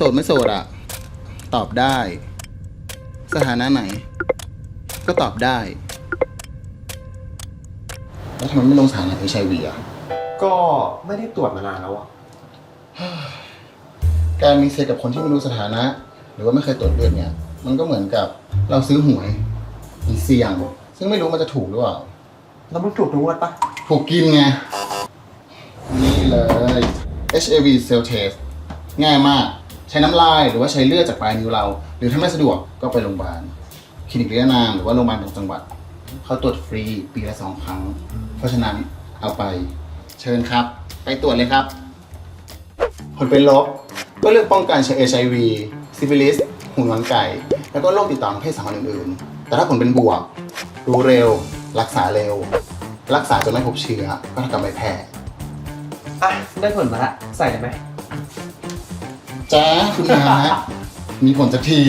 โสดไม่โสดอะตอบได้ สถานะไหน ก็ตอบได้ แล้วทำไมไม่ลงสถานะเอชไอวีอะก็ไม่ได้ตรวจมานานแล้วอะการมีเซ็กกับคนที่ไม่รู้สถานะ หรือว่าไม่เคยตรวจเลือดเนี่ย มันก็เหมือนกับเราซื้อหวย มีเสี่ยง ซึ่งไม่รู้มันจะถูกหรือเปล่าแล้วมึงถูกทุกงวดปะถูกกินไง นี่เลย HIV cell test ง่ายมาก ใช้น้ำลายหรือว่าใช้เลือดจากปลายนิ้วเรา หรือถ้าไม่สะดวกก็ไปโรงพยาบาลคลินิกเลียนามหรือว่าโรงพยาบาลประจำจังหวัด เขาตรวจฟรีปีละสองครั้ง เพราะฉะนั้นเอาไปเชิญครับ ไปตรวจเลยครับ ผลเป็นลบก็เลือกป้องกันเชื้อ HIV ซิฟิลิสหูหนอนไก่ แล้วก็โรคติดต่อทางเพศสัมพันธ์อื่นๆ แต่ถ้าผลเป็นบวก รู้เร็ว รักษาเร็ว รักษาจนไม่พบเชื้อก็เท่ากับไม่แพ้ อะ ได้ผลมาละ ใส่เลยไหม จ้าคุณนามีผลสักที